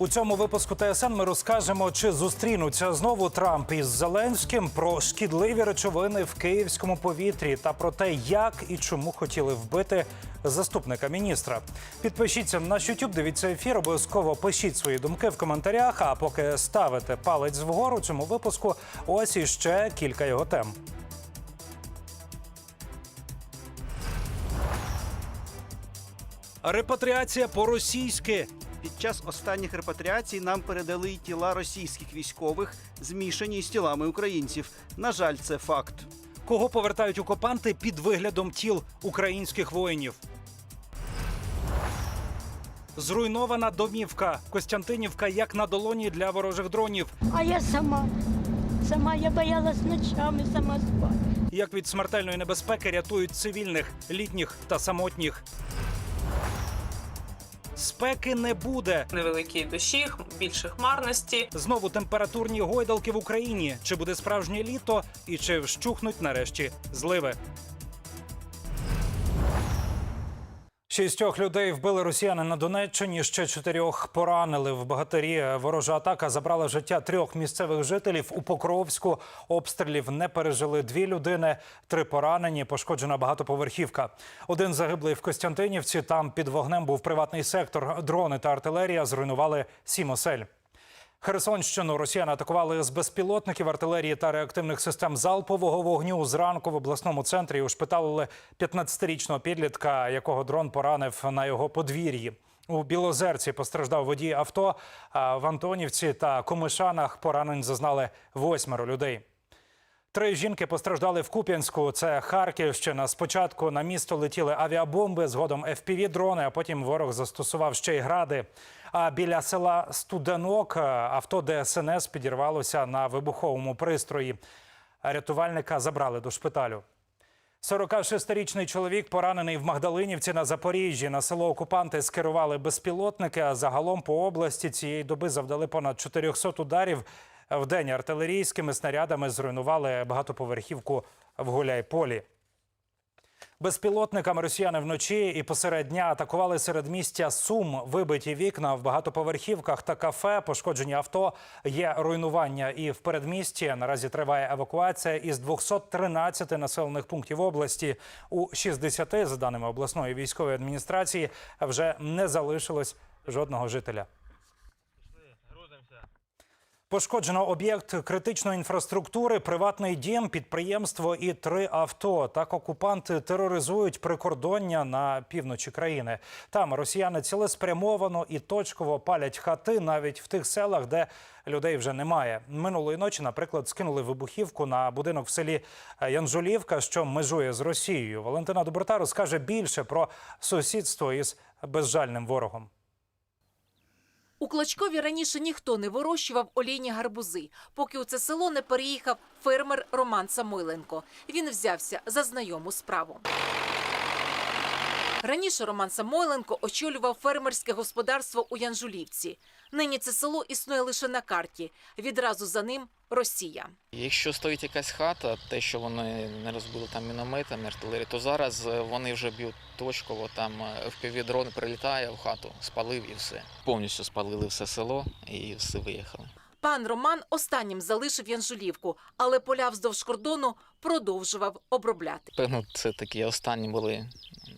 У цьому випуску ТСН ми розкажемо, чи зустрінуться знову Трамп із Зеленським про шкідливі речовини в київському повітрі та про те, як і чому хотіли вбити заступника міністра. Підпишіться на наш YouTube, дивіться ефір. Обов'язково пишіть свої думки в коментарях. А поки ставите палець вгору цьому випуску, ось іще кілька його тем. Репатріація по-російськи. Під час останніх репатріацій нам передали й тіла російських військових, змішані з тілами українців. На жаль, це факт. Кого повертають окупанти під виглядом тіл українських воїнів? Зруйнована домівка Костянтинівка як на долоні для ворожих дронів. А я сама. Сама я боялась ночами сама спати. Як від смертельної небезпеки рятують цивільних, літніх та самотніх. Спеки не буде. невеликій дощі, більше хмарності. Знову температурні гойдалки в Україні. Чи буде справжнє літо і чи вщухнуть нарешті зливи? Шістьох людей вбили росіяни на Донеччині. Ще чотирьох поранили в багатирі. Ворожа атака забрала життя трьох місцевих жителів у Покровську. Обстрілів не пережили дві людини, три поранені. Пошкоджена багатоповерхівка. Один загиблий в Костянтинівці. Там під вогнем був приватний сектор. Дрони та артилерія зруйнували сім осель. Херсонщину росіяни атакували з безпілотників, артилерії та реактивних систем залпового вогню. Зранку в обласному центрі ушпиталили 15-річного підлітка, якого дрон поранив на його подвір'ї. У Білозерці постраждав водій авто. А в Антонівці та Комишанах поранень зазнали восьмеро людей. Три жінки постраждали в Куп'янську. Це Харківщина. Спочатку на місто летіли авіабомби, згодом fpv дрони а потім ворог застосував ще й гради. А біля села Студенок е, авто ДСНС підірвалося на вибуховому пристрої. Рятувальника забрали до шпиталю. 46-річний чоловік поранений в Магдалинівці на Запоріжжі. На село окупанти скерували безпілотники. А загалом по області цієї доби завдали понад 400 ударів. В день артилерійськими снарядами зруйнували багатоповерхівку в Гуляйполі. Безпілотниками росіяни вночі і посеред дня атакували середмістя Сум, вибиті вікна в багатоповерхівках та кафе, пошкоджені авто. Є руйнування і в передмісті. Наразі триває евакуація із 213 населених пунктів області. У 60, за даними обласної військової адміністрації, вже не залишилось жодного жителя. Пошкоджено об'єкт критичної інфраструктури, приватний дім, підприємство і три авто. Так окупанти тероризують прикордоння на півночі країни. Там росіяни цілеспрямовано і точково палять хати навіть в тих селах, де людей вже немає. Минулої ночі, наприклад, скинули вибухівку на будинок в селі Янжулівка, що межує з Росією. Валентина Доброта розкаже більше про сусідство із безжальним ворогом. У Клочкові раніше ніхто не вирощував олійні гарбузи, поки у це село не переїхав фермер Роман Самойленко. Він взявся за знайому справу. Раніше Роман Самойленко очолював фермерське господарство у Янжулівці. Нині це село існує лише на карті. Відразу за ним Росія. Якщо стоїть якась хата, те, що вони не розбили там мінометами, артилерії, то зараз е, вони вже б'ють точково, там впівдрон прилітає в хату, спалив і все. Повністю спалили все село і все виїхали. Пан Роман останнім залишив Янжулівку, але поля вздовж кордону продовжував обробляти. Певно, це такі останні були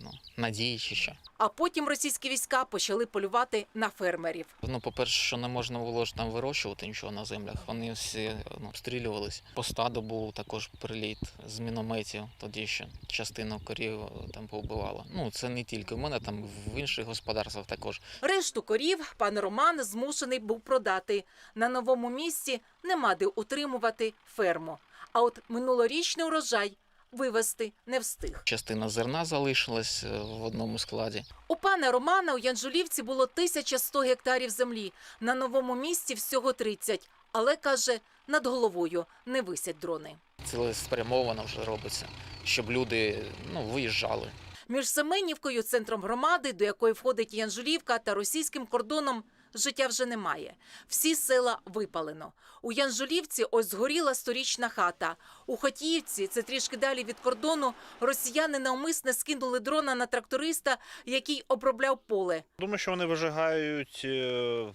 ну, надії чи що. А потім російські війська почали полювати на фермерів. Ну, по-перше, що не можна було ж там вирощувати нічого на землях. Вони всі ну, обстрілювались. По стаду був також приліт з мінометів. Тоді ще частину корів е, там повбивало. Ну це не тільки в мене, там в інших господарствах також. Решту корів пан Роман змушений був продати. На новому місці нема де утримувати ферму. А от минулорічний урожай вивезти не встиг. Частина зерна залишилась е, в одному складі. У пана Романа у Янжулівці було 1100 гектарів землі. На новому місці всього 30. Але каже, над головою не висять дрони. Цілеспрямовано вже робиться, щоб люди ну, виїжджали. Між Семенівкою, центром громади, до якої входить Янжулівка, та російським кордоном життя вже немає. Всі села випалено. У Янжулівці ось згоріла сторічна хата. У Хотіївці, це трішки далі від кордону, росіяни навмисне скинули дрона на тракториста, який обробляв поле. Думаю, що вони вижигають е,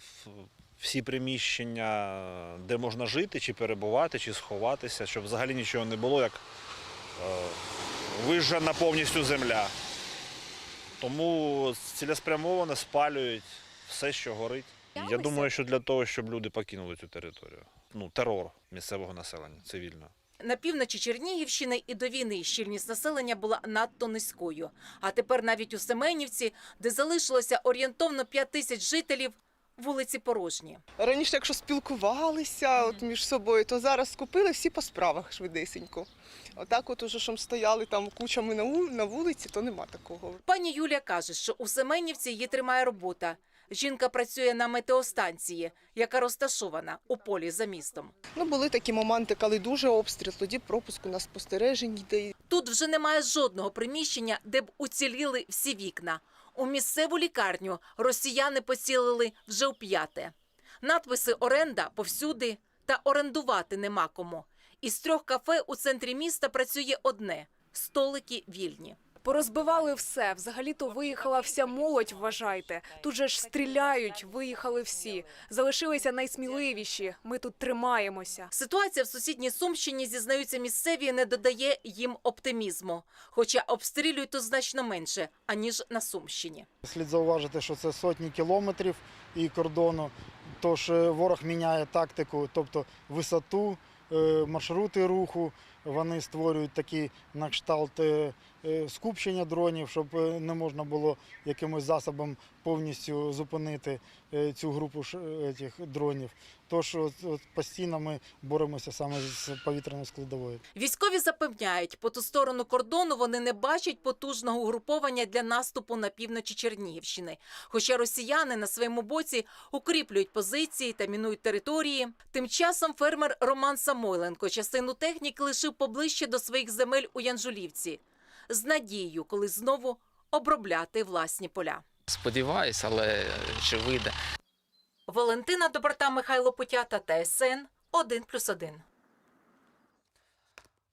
всі приміщення, де можна жити, чи перебувати, чи сховатися, щоб взагалі нічого не було, як е, вижжена повністю земля. Тому цілеспрямовано спалюють все, що горить. Я думаю, що для того, щоб люди покинули цю територію. Ну, терор місцевого населення, цивільного. На півночі Чернігівщини і до війни щільність населення була надто низькою. А тепер навіть у Семенівці, де залишилося орієнтовно 5 тисяч жителів, вулиці порожні. Раніше, якщо спілкувалися от між собою, то зараз скупили всі по справах швидесенько. Отак, от уже щоб стояли там кучами на вулиці, то нема такого. Пані Юлія каже, що у Семенівці її тримає робота. Жінка працює на метеостанції, яка розташована у полі за містом. Ну були такі моменти, коли дуже обстріл, тоді пропуску на спостережень йде. Тут вже немає жодного приміщення, де б уціліли всі вікна. У місцеву лікарню росіяни поцілили вже у п'яте. Надписи оренда повсюди та орендувати нема кому. Із трьох кафе у центрі міста працює одне столики вільні. Порозбивали все. Взагалі-то виїхала вся молодь, вважайте. Тут же ж стріляють, виїхали всі. Залишилися найсміливіші. Ми тут тримаємося. Ситуація в сусідній Сумщині, зізнаються місцеві, не додає їм оптимізму. Хоча обстрілюють тут значно менше, аніж на Сумщині. Слід зауважити, що це сотні кілометрів і кордону. Тож е, ворог міняє тактику, тобто висоту, е, маршрути руху. Вони створюють такі на кшталт е, скупчення дронів, щоб е, не можна було якимось засобом повністю зупинити е, цю групу е, цих дронів. Тож постійно ми боремося саме з повітряною складовою. Військові запевняють, по ту сторону кордону вони не бачать потужного угруповання для наступу на півночі Чернігівщини. Хоча росіяни на своєму боці укріплюють позиції та мінують території. Тим часом фермер Роман Самойленко частину техніки лишив поближче до своїх земель у Янжулівці з надією, коли знову обробляти власні поля. Сподіваюсь, але чи вийде? Валентина Доброта, Михайло Путята, ТСН 1+,1.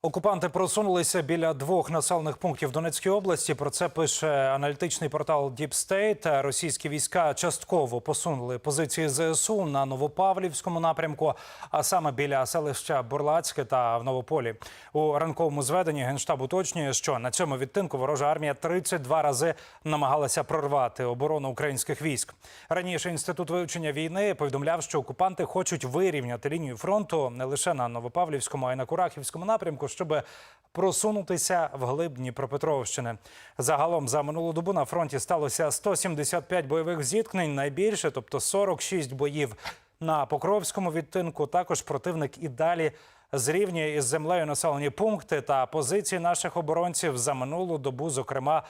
Окупанти просунулися біля двох населених пунктів Донецької області. Про це пише аналітичний портал Deep State. Російські війська частково посунули позиції ЗСУ на Новопавлівському напрямку, а саме біля селища Бурлацьке та в Новополі. У ранковому зведенні генштаб уточнює, що на цьому відтинку ворожа армія 32 рази намагалася прорвати оборону українських військ. Раніше інститут вивчення війни повідомляв, що окупанти хочуть вирівняти лінію фронту не лише на Новопавлівському, а й на Курахівському напрямку, щоб просунутися в глиб Дніпропетровщини. Загалом за минулу добу на фронті сталося 175 бойових зіткнень. Найбільше, тобто 46 боїв на Покровському відтинку. Також противник і далі зрівнює із землею населені пункти та позиції наших оборонців за минулу добу, зокрема.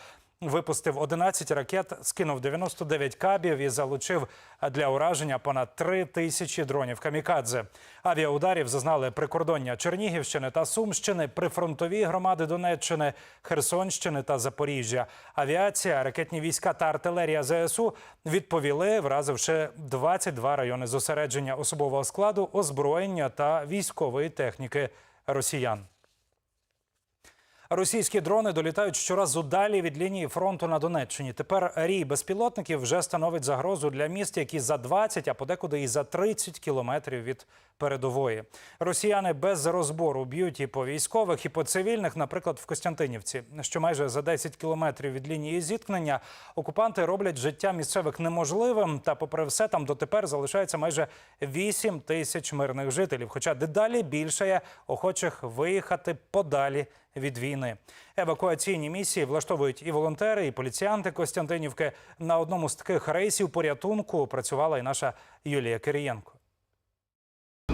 Випустив 11 ракет, скинув 99 кабів і залучив для ураження понад 3 тисячі дронів камікадзе. Авіаударів зазнали прикордоння Чернігівщини та Сумщини, прифронтові громади Донеччини, Херсонщини та Запоріжжя. Авіація, ракетні війська та артилерія ЗСУ відповіли, вразивши 22 райони зосередження особового складу, озброєння та військової техніки росіян. Російські дрони долітають щоразу далі від лінії фронту на Донеччині. Тепер рій безпілотників вже становить загрозу для міст, які за 20, а подекуди і за 30 кілометрів від передової. Росіяни без розбору б'ють і по військових, і по цивільних, наприклад, в Костянтинівці, що майже за 10 кілометрів від лінії зіткнення окупанти роблять життя місцевих неможливим. Та, попри все, там дотепер залишається майже 8 тисяч мирних жителів. Хоча дедалі більше є охочих виїхати подалі від війни. Евакуаційні місії влаштовують і волонтери, і поліціянти Костянтинівки. На одному з таких рейсів порятунку працювала і наша Юлія Кирієнко.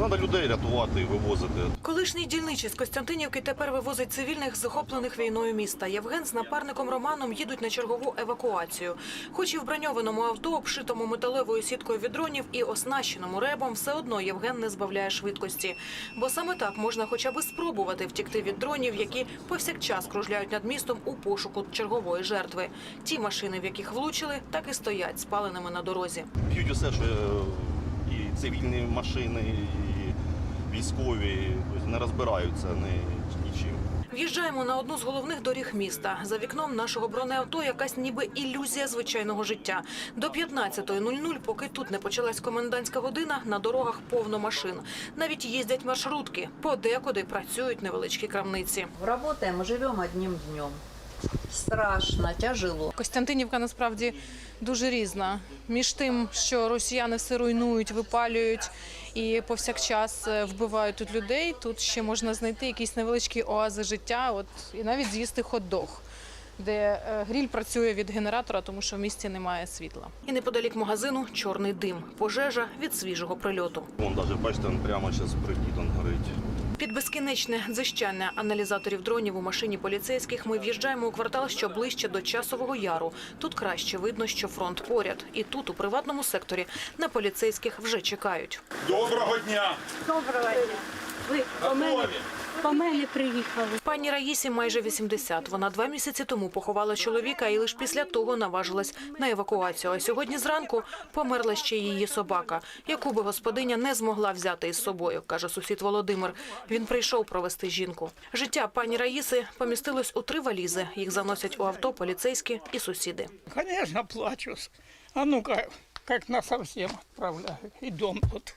Треба людей рятувати і вивозити. Колишній дільничий з Костянтинівки тепер вивозить цивільних захоплених війною міста. Євген з напарником Романом їдуть на чергову евакуацію. Хоч і в броньованому авто, обшитому металевою сіткою від дронів і оснащеному ребом, все одно Євген не збавляє швидкості. Бо саме так можна хоча б спробувати втікти від дронів, які повсякчас кружляють над містом у пошуку чергової жертви. Ті машини, в яких влучили, так і стоять спаленими на дорозі. Б'ють усе, що е, і цивільні машини, і військові тобто не розбираються ні, нічим. В'їжджаємо на одну з головних доріг міста. За вікном нашого бронеавто якась ніби ілюзія звичайного життя. До 15.00, поки тут не почалась комендантська година, на дорогах повно машин. Навіть їздять маршрутки, подекуди працюють невеличкі крамниці. Работаем, живем одним днем. Страшно, тяжело. Костянтинівка насправді дуже різна. Між тим, що росіяни все руйнують, випалюють і повсякчас е, вбивають тут людей. Тут ще можна знайти якісь невеличкі оази життя, от і навіть з'їсти хот-дог. Де е, гріль працює від генератора, тому що в місті немає світла. І неподалік магазину чорний дим, пожежа від свіжого прильоту. Вон навіть бачите, прямо зараз приліт горить. Під безкінечне дзищання аналізаторів дронів у машині поліцейських ми в'їжджаємо у квартал, що ближче до часового яру. Тут краще видно, що фронт поряд. І тут, у приватному секторі, на поліцейських вже чекають. Доброго дня. Ви по мене, по мене приїхали. Пані Раїсі майже 80. Вона два місяці тому поховала чоловіка і лише після того наважилась на евакуацію. А сьогодні зранку померла ще її собака, яку би господиня не змогла взяти із собою, каже сусід Володимир. Він прийшов провести жінку. Життя пані Раїси помістилось у три валізи. Їх заносять у авто поліцейські і сусіди. Конечно, плачу. А ну-ка, как на совсем отправляю. И дом тут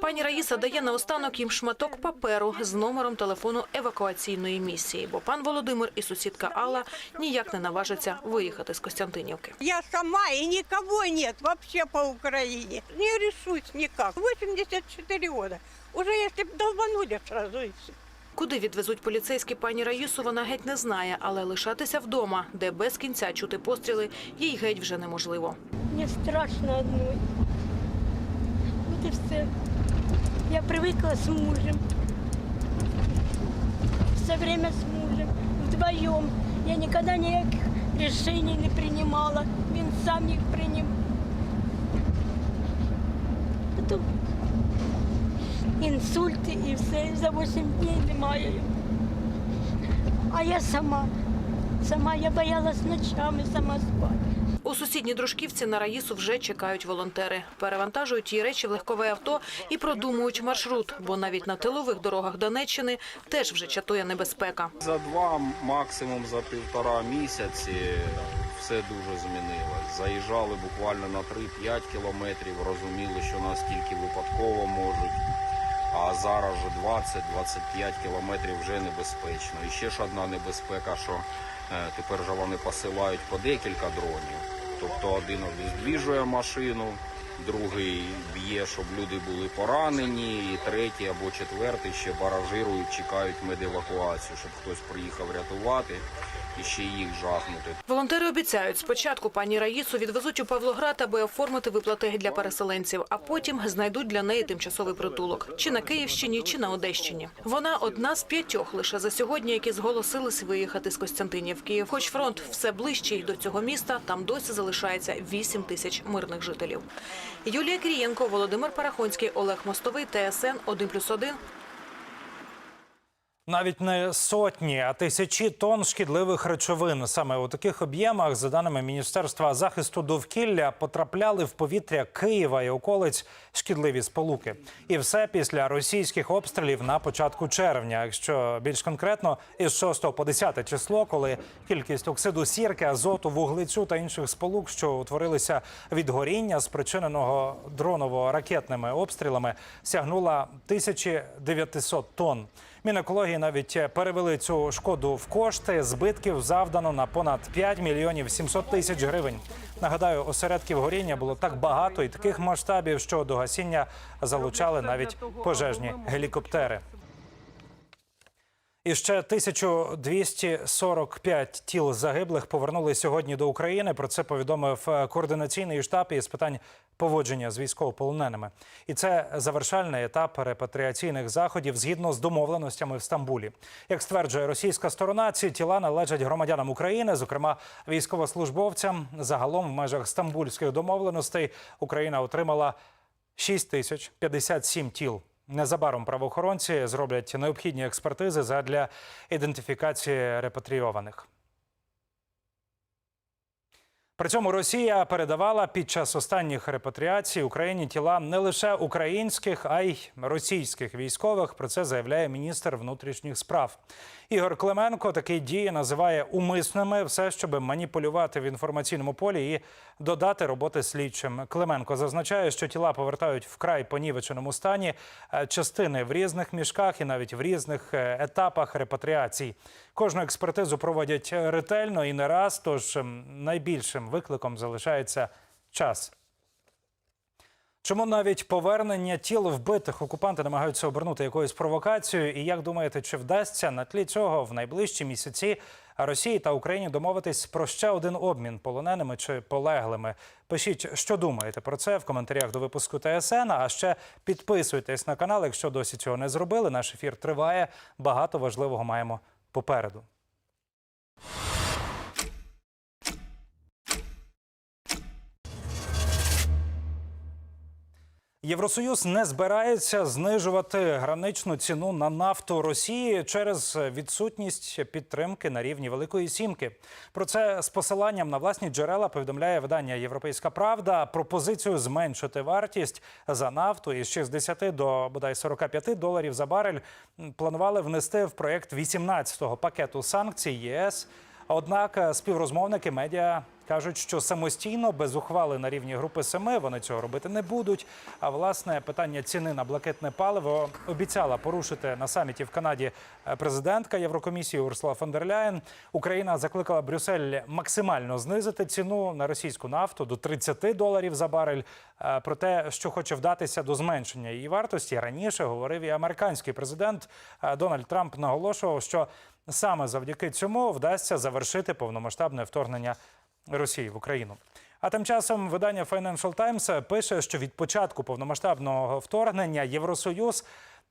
Пані Раїса дає наостанок їм шматок паперу з номером телефону евакуаційної місії, бо пан Володимир і сусідка Алла ніяк не наважаться виїхати з Костянтинівки. Я сама, и никого нет вообще по Украине. Не решусь никак. 84 года. Уже если б долбанули сразу и все. Куди відвезуть поліцейські пані Раїсу, вона геть не знає, але лишатися вдома, де без кінця чути постріли, їй геть вже неможливо. Мне страшно одной. Вот все. Я привыкла с мужем. Все время с мужем. Вдвоем. Я никогда никаких решений не принимала. Він сам їх прийняв. Потім інсульти і все. За 8 днів немає. А я сама. Сама я боялась ночами сама спати. У сусідній дружківці на Раїсу вже чекають волонтери. Перевантажують її речі в легкове авто і продумують маршрут, бо навіть на тилових дорогах Донеччини теж вже чатує небезпека. За два, максимум за півтора місяці все дуже змінилось. Заїжджали буквально на 3-5 кілометрів, розуміли, що нас тільки випадково можуть. А зараз вже 20-25 кілометрів вже небезпечно. І ще ж одна небезпека, що е, тепер же вони посилають по декілька дронів. Тобто один обездвіжує машину, другий б'є, щоб люди були поранені, і третій або четвертий ще баражирують, чекають медевакуацію, щоб хтось приїхав рятувати і ще їх жахнути. Волонтери обіцяють, спочатку пані Раїсу відвезуть у Павлоград, аби оформити виплати для переселенців, а потім знайдуть для неї тимчасовий притулок чи на Київщині, чи на Одещині. Вона одна з п'ятьох лише за сьогодні, які зголосились виїхати з Костянтинівки. Хоч фронт все ближчий до цього міста, там досі залишається 8 тисяч мирних жителів. Юлія Крієнко, Володимир Парахонський, Олег Мостовий, ТСН 1+,1. Навіть не сотні, а тисячі тонн шкідливих речовин. Саме у таких об'ємах, за даними Міністерства захисту довкілля, потрапляли в повітря Києва і околиць шкідливі сполуки. І все після російських обстрілів на початку червня. Якщо більш конкретно, із 6 по 10 число, коли кількість оксиду сірки, азоту, вуглецю та інших сполук, що утворилися від горіння, спричиненого дроново-ракетними обстрілами, сягнула 1900 тонн. Мінекології навіть перевели цю шкоду в кошти. Збитків завдано на понад 5 мільйонів 700 тисяч гривень. Нагадаю, осередків горіння було так багато і таких масштабів, що до гасіння залучали навіть пожежні гелікоптери. І ще 1245 тіл загиблих повернули сьогодні до України. Про це повідомив е, координаційний штаб із питань поводження з військовополоненими. І це завершальний етап репатріаційних заходів згідно з домовленостями в Стамбулі. Як стверджує російська сторона, ці тіла належать громадянам України, зокрема військовослужбовцям. Загалом в межах стамбульських домовленостей Україна отримала 6 тисяч 57 тіл. Незабаром правоохоронці зроблять необхідні експертизи задля ідентифікації репатрійованих. При цьому Росія передавала під час останніх репатріацій Україні тіла не лише українських, а й російських військових. Про це заявляє міністр внутрішніх справ. Ігор Клименко такі дії називає умисними, все, щоб маніпулювати в інформаційному полі і додати роботи слідчим. Клименко зазначає, що тіла повертають вкрай понівеченому стані, е, частини в різних мішках і навіть в різних е, етапах репатріацій. Кожну експертизу проводять ретельно і не раз. Тож ем, найбільшим викликом залишається час. Чому навіть повернення тіл вбитих окупанти намагаються обернути якоюсь провокацією? І як думаєте, чи вдасться на тлі цього в найближчі місяці Росії та Україні домовитись про ще один обмін полоненими чи полеглими? Пишіть, що думаєте про це в коментарях до випуску ТСН. А ще підписуйтесь на канал, якщо досі цього не зробили. Наш ефір триває. Багато важливого маємо попереду. Євросоюз не збирається знижувати граничну ціну на нафту Росії через відсутність підтримки на рівні Великої Сімки. Про це з посиланням на власні джерела повідомляє видання Європейська Правда. Пропозицію зменшити вартість за нафту із 60 до бодай 45 доларів за барель планували внести в проєкт 18-го пакету санкцій ЄС. Однак співрозмовники медіа кажуть, що самостійно без ухвали на рівні групи семи вони цього робити не будуть. А власне питання ціни на блакитне паливо обіцяла порушити на саміті в Канаді е, президентка Єврокомісії Урсула фон дер Ляєн. Україна закликала Брюссель максимально знизити ціну на російську нафту до 30 доларів за барель. Е, Про те, що хоче вдатися до зменшення її вартості, раніше говорив і американський президент Е, Дональд Трамп наголошував, що саме завдяки цьому вдасться завершити повномасштабне вторгнення Росії в Україну. А тим часом видання Financial Times пише, що від початку повномасштабного вторгнення Євросоюз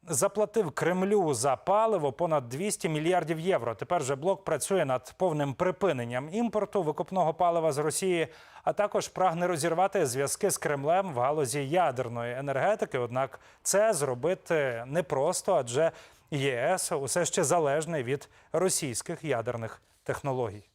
заплатив Кремлю за паливо понад 200 мільярдів євро. Тепер же блок працює над повним припиненням імпорту викопного палива з Росії, а також прагне розірвати зв'язки з Кремлем в галузі ядерної енергетики. Однак це зробити непросто, адже ЄС усе ще залежний від російських ядерних технологій.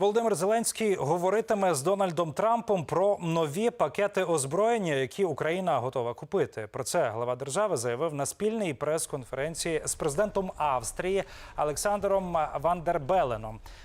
Володимир Зеленський говоритиме з Дональдом Трампом про нові пакети озброєння, які Україна готова купити. Про це глава держави заявив на спільній прес-конференції з президентом Австрії Олександром Ван дер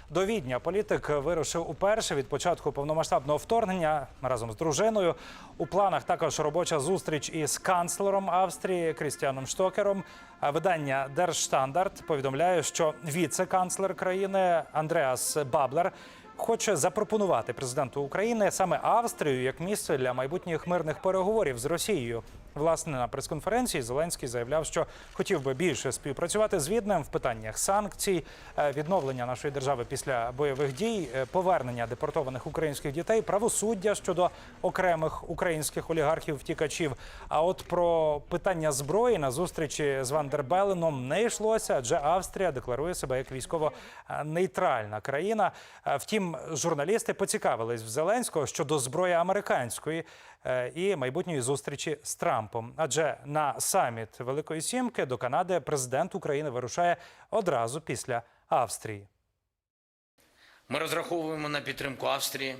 До Відня політик вирушив уперше від початку повномасштабного вторгнення разом з дружиною. У планах також робоча зустріч із канцлером Австрії Крістіаном Штокером. Видання Держстандарт повідомляє, що віце-канцлер країни Андреас Баблер хоче запропонувати президенту України саме Австрію як місце для майбутніх мирних переговорів з Росією. Власне, на прес-конференції Зеленський заявляв, що хотів би більше співпрацювати з Віднем в питаннях санкцій, е, відновлення нашої держави після бойових дій, е, повернення депортованих українських дітей, правосуддя щодо окремих українських олігархів втікачів. А от про питання зброї на зустрічі з Вандербеленом не йшлося, адже Австрія декларує себе як військово е, країна. Втім, журналісти поцікавились в Зеленського щодо зброї американської і майбутньої зустрічі з Трампом. Адже на саміт Великої Сімки до Канади президент України вирушає одразу після Австрії. Ми розраховуємо на підтримку Австрії,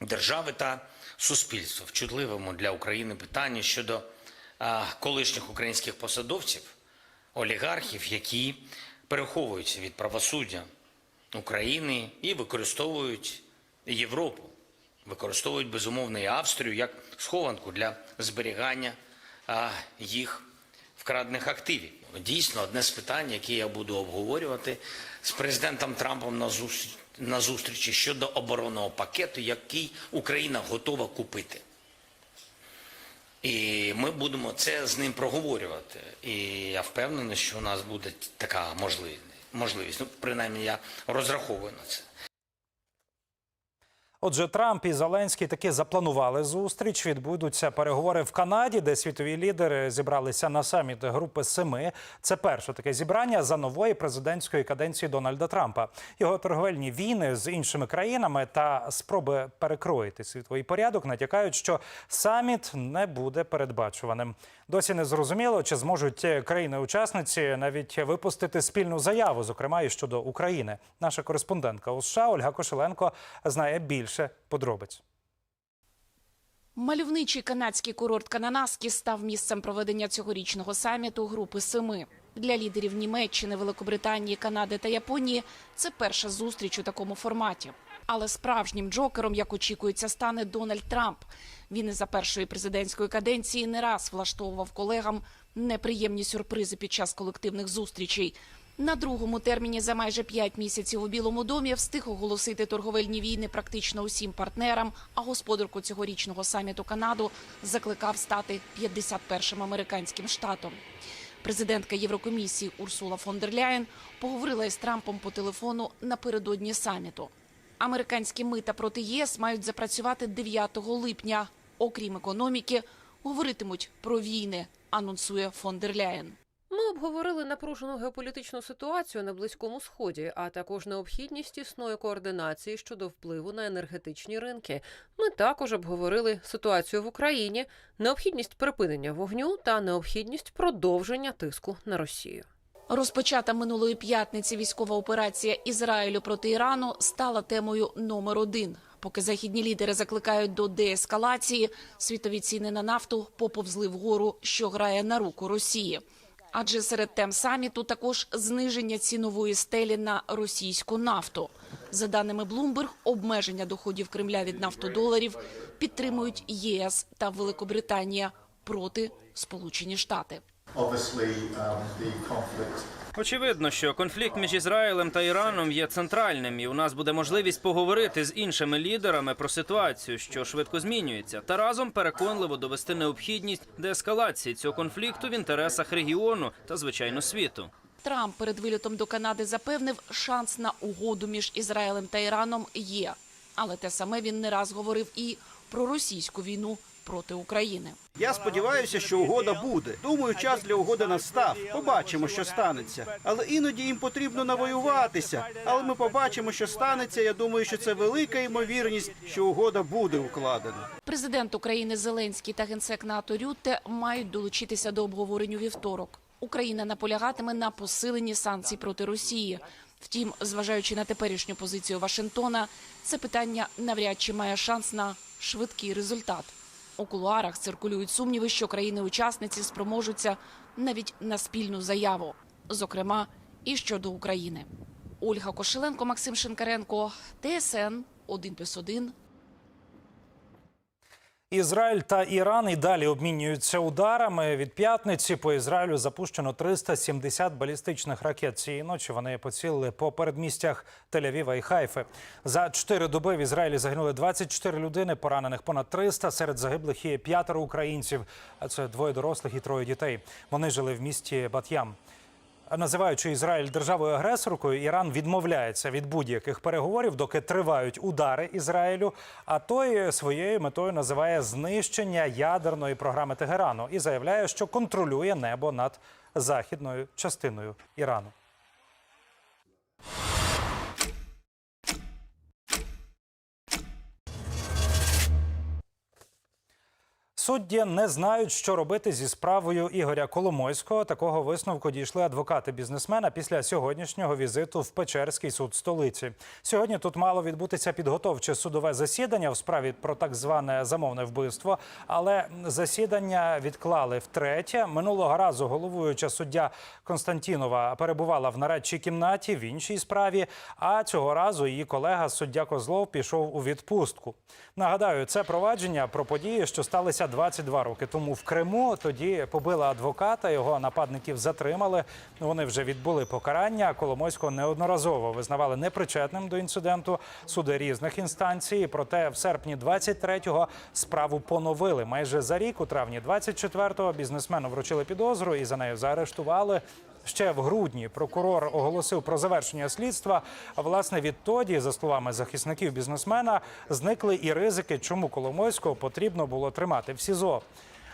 держави та суспільства в чутливому для України питанні щодо а, колишніх українських посадовців, олігархів, які переховуються від правосуддя України і використовують Європу, використовують безумовно і Австрію як схованку для зберігання їх вкрадених активів. Дійсно, одне з питань, які я буду обговорювати з президентом Трампом на зустрічі, на зустрічі щодо оборонного пакету, який Україна готова купити. І ми будемо це з ним проговорювати. І я впевнений, що у нас буде така можливість. Ну, принаймні, я розраховую на це. Отже, Трамп і Зеленський таки запланували зустріч. Відбудуться переговори в Канаді, де світові лідери зібралися на саміт групи семи. Це перше таке зібрання за нової президентської каденції Дональда Трампа. Його торговельні війни з іншими країнами та спроби перекроїти світовий порядок натякають, що саміт не буде передбачуваним. Досі не зрозуміло, чи зможуть країни-учасниці навіть випустити спільну заяву, зокрема і щодо України. Наша кореспондентка у США Ольга Кошеленко знає більше подробиць. Мальовничий канадський курорт Кананаскі став місцем проведення цьогорічного саміту групи семи. Для лідерів Німеччини, Великобританії, Канади та Японії це перша зустріч у такому форматі. Але справжнім джокером, як очікується, стане Дональд Трамп. Він із за першої президентської каденції не раз влаштовував колегам неприємні сюрпризи під час колективних зустрічей. На другому терміні за майже п'ять місяців у Білому домі встиг оголосити торговельні війни практично усім партнерам. А господарку цьогорічного саміту Канаду закликав стати 51-м американським штатом. Президентка Єврокомісії Урсула фон дер Ляєн поговорила із Трампом по телефону напередодні саміту. Американські мита проти ЄС мають запрацювати 9 липня. Окрім економіки, говоритимуть про війни, анонсує фон дер Ляєн. Ми обговорили напружену геополітичну ситуацію на близькому сході, а також необхідність тісної координації щодо впливу на енергетичні ринки. Ми також обговорили ситуацію в Україні, необхідність припинення вогню та необхідність продовження тиску на Росію. Розпочата минулої п'ятниці військова операція Ізраїлю проти Ірану стала темою номер один. Поки західні лідери закликають до деескалації, світові ціни на нафту поповзли вгору, що грає на руку Росії. Адже серед тем саміту також зниження цінової стелі на російську нафту. За даними Bloomberg, обмеження доходів Кремля від нафтодоларів підтримують ЄС та Великобританія проти Сполучені Штати. Очевидно, що конфлікт між Ізраїлем та Іраном є центральним, і у нас буде можливість поговорити з іншими лідерами про ситуацію, що швидко змінюється, та разом переконливо довести необхідність деескалації цього конфлікту в інтересах регіону та звичайно світу. Трамп перед вилітом до Канади запевнив, шанс на угоду між Ізраїлем та Іраном є. Але те саме він не раз говорив і про російську війну проти України. Я сподіваюся, що угода буде. Думаю, час для угоди настав. Побачимо, що станеться. Але іноді їм потрібно навоюватися. Але ми побачимо, що станеться. Я думаю, що це велика ймовірність, що угода буде укладена. Президент України Зеленський та генсек НАТО Рютте мають долучитися до обговорень у вівторок. Україна наполягатиме на посиленні санкцій проти Росії. Втім, зважаючи на теперішню позицію Вашингтона, це питання навряд чи має шанс на швидкий результат. У кулуарах циркулюють сумніви, що країни-учасниці спроможуться навіть на спільну заяву, зокрема і щодо України. Ольга Кошеленко, Максим Шинкаренко, ТСН 1+,1, Ізраїль та Іран і далі обмінюються ударами. Від п'ятниці по Ізраїлю запущено 370 балістичних ракет. Цієї ночі вони поцілили по передмістях Тель-Авіва і Хайфи. За чотири доби в Ізраїлі загинули 24 людини, поранених понад 300. Серед загиблих є п'ятеро українців. А це двоє дорослих і троє дітей. Вони жили в місті Бат'ям. Називаючи Ізраїль державою агресоркою, Іран відмовляється від будь-яких переговорів, доки тривають удари Ізраїлю. А той своєю метою називає знищення ядерної програми Тегерану і заявляє, що контролює небо над західною частиною Ірану. Судді не знають, що робити зі справою Ігоря Коломойського. Такого висновку дійшли адвокати бізнесмена після сьогоднішнього візиту в Печерський суд столиці. Сьогодні тут мало відбутися підготовче судове засідання в справі про так зване замовне вбивство, але засідання відклали втретє. Минулого разу головуюча суддя Константінова перебувала в нарадчій кімнаті в іншій справі. А цього разу її колега суддя Козлов пішов у відпустку. Нагадаю, це провадження про події, що сталися 22 роки тому в Криму. Тоді побили адвоката. Його нападників затримали. Вони вже відбули покарання. Коломойського неодноразово визнавали непричетним до інциденту. Суди різних інстанцій. Проте в серпні 23-го справу поновили. Майже за рік, у травні 24-го, бізнесмену вручили підозру і за нею заарештували. Ще в грудні прокурор оголосив про завершення слідства. А власне відтоді, за словами захисників бізнесмена, зникли і ризики, чому Коломойського потрібно було тримати в СІЗО.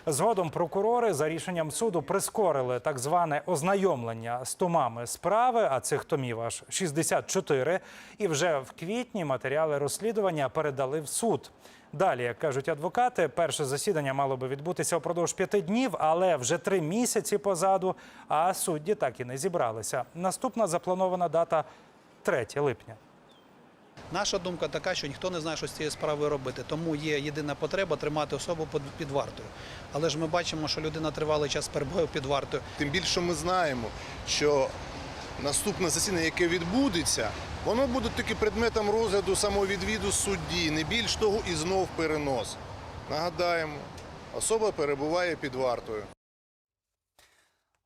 Згодом прокурори за рішенням суду прискорили так зване ознайомлення з томами справи, а цих томів аж 64, і вже в квітні матеріали розслідування передали в суд. Далі, як кажуть адвокати, перше засідання мало би відбутися впродовж п'яти днів, але вже три місяці позаду, а судді так і не зібралися. Наступна запланована дата 3 липня. Наша думка така, що ніхто не знає, що з цією справою робити. Тому є єдина потреба тримати особу під- під вартою. Але ж ми бачимо, що людина тривалий час перебуває під вартою. Тим більше ми знаємо, що наступне засідання, яке відбудеться, воно буде тільки предметом розгляду самовідвіду судді, не більш того, і знов перенос. Нагадаємо, особа перебуває під вартою.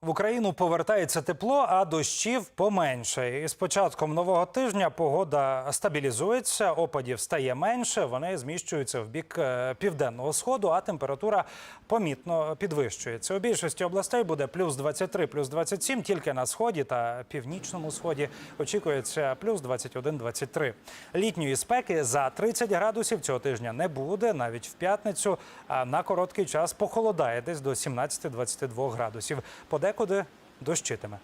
В Україну повертається тепло, а дощів поменше. І з початком нового тижня погода стабілізується, опадів стає менше. Вони зміщуються в бік е, південного сходу, а температура помітно підвищується. У більшості областей буде плюс 23, плюс 27, тільки на сході та північному сході очікується плюс 21-23. Літньої спеки за 30 градусів цього тижня не буде. Навіть в п'ятницю а на короткий час похолодає десь до 17-22 градусів. Подекуди дощитиме.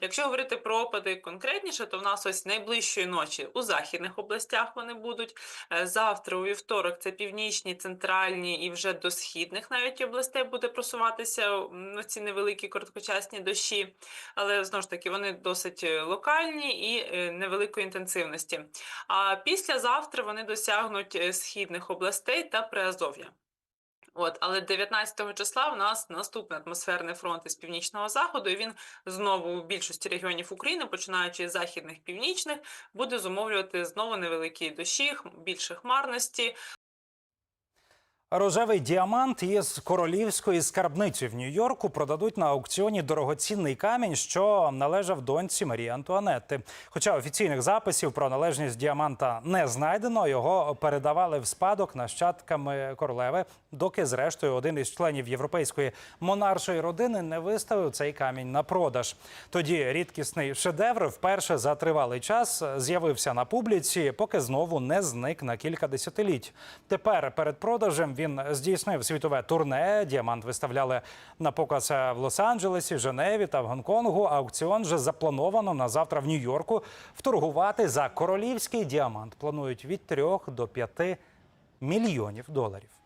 Якщо говорити про опади конкретніше, то в нас ось найближчої ночі у західних областях вони будуть. Е, Завтра, у вівторок, це північні, центральні і вже до східних навіть областей буде просуватися м, ці невеликі короткочасні дощі, але знову ж таки вони досить е, локальні і е, невеликої інтенсивності. А післязавтра вони досягнуть східних областей та Приазов'я. От, але 19 числа в нас наступний атмосферний фронт із північного заходу. І він знову у більшості регіонів України, починаючи з західних північних, буде зумовлювати знову невеликі дощі, більше хмарності. Рожевий діамант із королівської скарбниці в Нью-Йорку продадуть на аукціоні дорогоцінний камінь, що належав доньці Марії Антуанетти. Хоча офіційних записів про належність діаманта не знайдено, його передавали в спадок нащадками королеви, доки, зрештою, один із членів європейської монаршої родини не виставив цей камінь на продаж. Тоді рідкісний шедевр вперше за тривалий час з'явився на публіці, поки знову не зник на кілька десятиліть. Тепер перед продажем він здійснив світове турне. Діамант виставляли на показ в Лос-Анджелесі, Женеві та в Гонконгу. Аукціон вже заплановано на завтра в Нью-Йорку. Вторгувати за королівський діамант планують від 3 до 5 мільйонів доларів.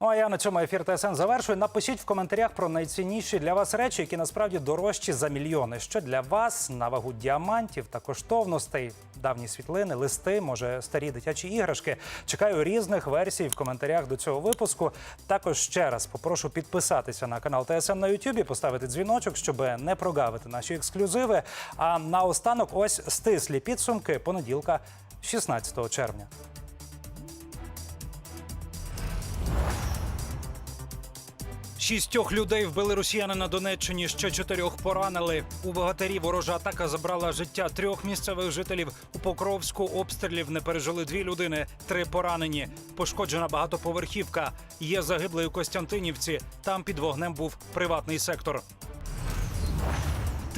Ну а я на цьому ефір ТСН завершую. Напишіть в коментарях про найцінніші для вас речі, які насправді дорожчі за мільйони. Що для вас на вагу діамантів та коштовностей, давні світлини, листи, може старі дитячі іграшки. Чекаю різних версій в коментарях до цього випуску. Також ще раз попрошу підписатися на канал ТСН на Ютубі, поставити дзвіночок, щоб не прогавити наші ексклюзиви. А наостанок ось стислі підсумки понеділка, 16 червня. Шістьох людей вбили росіяни на Донеччині, ще чотирьох поранили. У богатирі ворожа атака забрала життя трьох місцевих жителів. У Покровську обстрілів не пережили дві людини, три поранені. Пошкоджена багатоповерхівка. Є загиблий у Костянтинівці. Там під вогнем був приватний сектор.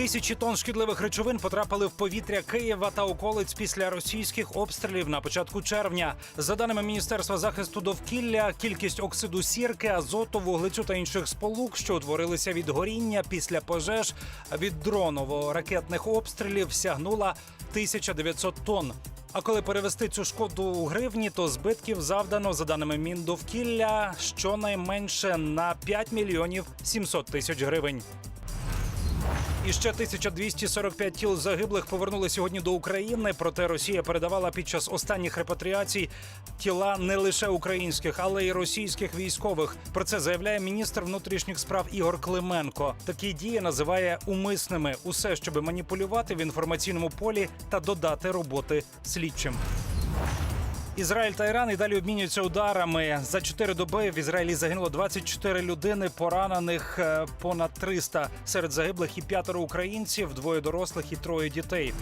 Тисячі тонн шкідливих речовин потрапили в повітря Києва та околиць після російських обстрілів на початку червня. За даними Міністерства захисту довкілля, кількість оксиду сірки, азоту, вуглецю та інших сполук, що утворилися від горіння після пожеж від дроново-ракетних обстрілів, сягнула 1900 тонн. А коли перевести цю шкоду у гривні, то збитків завдано, за даними Міндовкілля, щонайменше на 5 мільйонів 700 тисяч гривень. І ще 1245 тіл загиблих повернули сьогодні до України. Проте Росія передавала під час останніх репатріацій тіла не лише українських, але й російських військових. Про це заявляє міністр внутрішніх справ Ігор Клименко. Такі дії називає умисними усе, щоб маніпулювати в інформаційному полі та додати роботи слідчим. Ізраїль та Іран і далі обмінюються ударами. За чотири доби в Ізраїлі загинуло 24 людини, поранених е, понад 300. Серед загиблих і п'ятеро українців, двоє дорослих і троє дітей.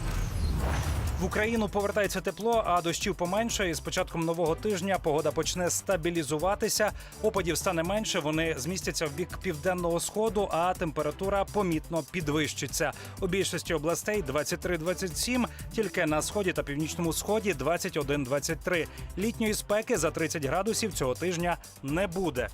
В Україну повертається тепло, а дощів поменше. І з початком нового тижня погода почне стабілізуватися. Опадів стане менше. Вони змістяться в бік південного сходу, а температура помітно підвищиться. У більшості областей 23-27, тільки на сході та північному сході 21-23. Літньої спеки за 30 градусів цього тижня не буде.